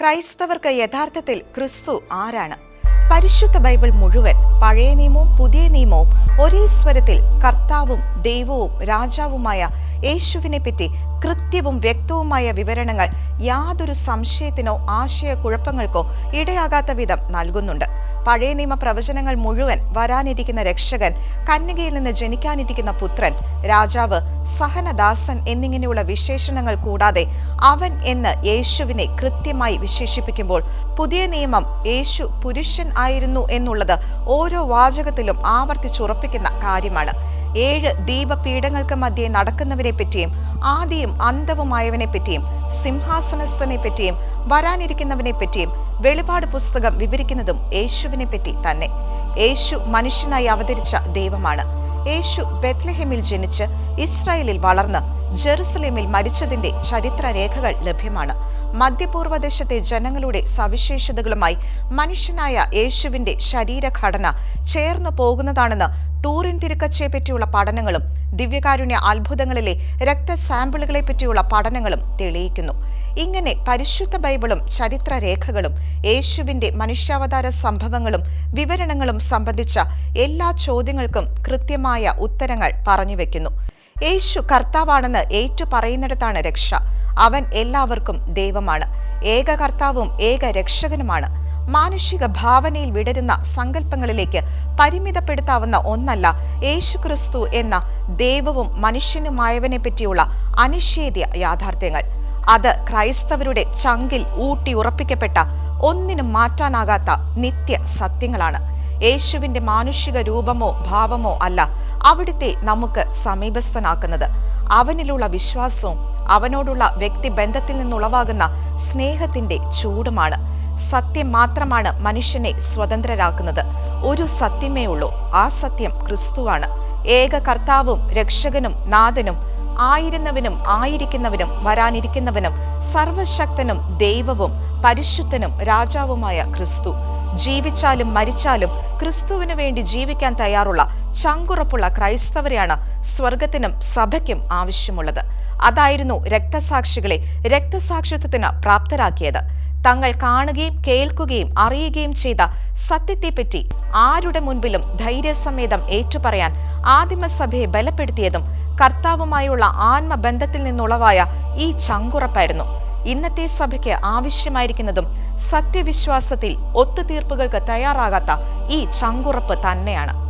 ക്രൈസ്തവർക്ക് യഥാർത്ഥത്തിൽ ക്രിസ്തു ആരാണ്? പരിശുദ്ധ ബൈബിൾ മുഴുവൻ പഴയ നിയമവും പുതിയ നിയമവും ഒരേ സ്വരത്തിൽ കർത്താവും ദൈവവും രാജാവുമായ യേശുവിനെ പറ്റി കൃത്യവും വ്യക്തവുമായ വിവരണങ്ങൾ യാതൊരു സംശയത്തിനോ ആശയക്കുഴപ്പങ്ങൾക്കോ ഇടയാകാത്ത വിധം നൽകുന്നുണ്ട്. പഴയ നിയമ പ്രവചനങ്ങൾ മുഴുവൻ വരാനിരിക്കുന്ന രക്ഷകൻ കന്യകയിൽ നിന്ന് ജനിക്കാനിരിക്കുന്ന പുത്രൻ രാജാവ് സഹനദാസൻ എന്നിങ്ങനെയുള്ള വിശേഷണങ്ങൾ കൂടാതെ അവൻ എന്ന് യേശുവിനെ കൃത്യമായി വിശേഷിപ്പിക്കുമ്പോൾ പുതിയ നിയമം യേശു പുരുഷൻ ആയിരുന്നു എന്നുള്ളത് ഓരോ വാചകത്തിലും ആവർത്തിച്ചുറപ്പിക്കുന്ന കാര്യമാണ്. ഏഴ് ദീപപീഠങ്ങൾക്ക് മധ്യേ നടക്കുന്നവരെ പറ്റിയും ആദ്യം അന്തവുമായവനെ പറ്റിയും സിംഹാസനസ്ഥനെ പറ്റിയും വരാനിരിക്കുന്നവനെ പറ്റിയും വെളിപാട് പുസ്തകം വിവരിക്കുന്നതും യേശുവിനെ പറ്റി തന്നെ. യേശു മനുഷ്യനായി അവതരിച്ച ദൈവമാണ്. യേശു ബെത്ലഹേമിൽ ജനിച്ച് ഇസ്രായേലിൽ വളർന്ന് ജെറുസലേമിൽ മരിച്ചതിന്റെ ചരിത്രരേഖകൾ ലഭ്യമാണ്. മധ്യപൂർവദേശത്തെ ജനങ്ങളുടെ സവിശേഷതകളുമായി മനുഷ്യനായ യേശുവിന്റെ ശരീരഘടന ചേർന്നു പോകുന്നതാണെന്ന് ടൂറിൻ തിരുക്കച്ചയെ പറ്റിയുള്ള പഠനങ്ങളും ദിവ്യകാരുണ്യ അത്ഭുതങ്ങളിലെ രക്തസാമ്പിളുകളെ പറ്റിയുള്ള പഠനങ്ങളും തെളിയിക്കുന്നു. ഇങ്ങനെ പരിശുദ്ധ ബൈബിളും ചരിത്രരേഖകളും യേശുവിന്റെ മനുഷ്യാവതാര സംഭവങ്ങളും വിവരണങ്ങളും സംബന്ധിച്ച എല്ലാ ചോദ്യങ്ങൾക്കും കൃത്യമായ ഉത്തരങ്ങൾ പറഞ്ഞു വെക്കുന്നു. യേശു കർത്താവാണെന്ന് ഏറ്റു പറയുന്നിടത്താണ് രക്ഷ. അവൻ എല്ലാവർക്കും ദൈവമാണ്. ഏക കർത്താവും ഏക രക്ഷകനുമാണ്. മാനുഷിക ഭാവനയിൽ വിടരുന്ന സങ്കല്പങ്ങളിലേക്ക് പരിമിതപ്പെടുത്താവുന്ന ഒന്നല്ല യേശുക്രിസ്തു എന്ന ദൈവവും മനുഷ്യനുമായവനെ പറ്റിയുള്ള അനിഷേധ്യ യാഥാർത്ഥ്യങ്ങൾ. അത് ക്രൈസ്തവരുടെ ചങ്കിൽ ഊട്ടി ഉറപ്പിക്കപ്പെട്ട ഒന്നിനും മാറ്റാനാകാത്ത നിത്യ സത്യങ്ങളാണ്. യേശുവിന്റെ മാനുഷിക രൂപമോ ഭാവമോ അല്ല അവിടുത്തെ നമുക്ക് സമീപസ്ഥനാക്കുന്നത്. അവനിലുള്ള വിശ്വാസവും അവനോടുള്ള വ്യക്തിബന്ധത്തിൽ നിന്നുളവാകുന്ന സ്നേഹത്തിന്റെ ചൂടുമാണ്. സത്യം മാത്രമാണ് മനുഷ്യനെ സ്വതന്ത്രരാക്കുന്നത്. ഒരു സത്യമേ ഉള്ളൂ. ആ സത്യം ക്രിസ്തുവാണ്. ഏക കർത്താവും രക്ഷകനും നാഥനും ആയിരുന്നവനും ആയിരിക്കുന്നവനും വരാനിരിക്കുന്നവനും സർവശക്തനും ദൈവവും പരിശുദ്ധനും രാജാവുമായ ക്രിസ്തു. ജീവിച്ചാലും മരിച്ചാലും ക്രിസ്തുവിനു വേണ്ടി ജീവിക്കാൻ തയ്യാറുള്ള ചങ്കുറപ്പുള്ള ക്രൈസ്തവരെയാണ് സ്വർഗത്തിനും സഭയ്ക്കും ആവശ്യമുള്ളത്. അതായിരുന്നു രക്തസാക്ഷികളെ രക്തസാക്ഷിത്വത്തിന് പ്രാപ്തരാക്കിയത്. തങ്ങൾ കാണുകയും കേൾക്കുകയും അറിയുകയും ചെയ്ത സത്യത്തെപ്പറ്റി ആരുടെ മുൻപിലും ധൈര്യസമേതം ഏറ്റുപറയാൻ ആദിമസഭയെ ബലപ്പെടുത്തിയതും കർത്താവുമായുള്ള ആത്മബന്ധത്തിൽ നിന്നുളവായ ഈ ചങ്കുറപ്പായിരുന്നു. ഇന്നത്തെ സഭയ്ക്ക് ആവശ്യമായിരിക്കുന്നതും സത്യവിശ്വാസത്തിൽ ഒത്തുതീർപ്പുകൾക്ക് തയ്യാറാകാത്ത ഈ ചങ്കുറപ്പ് തന്നെയാണ്.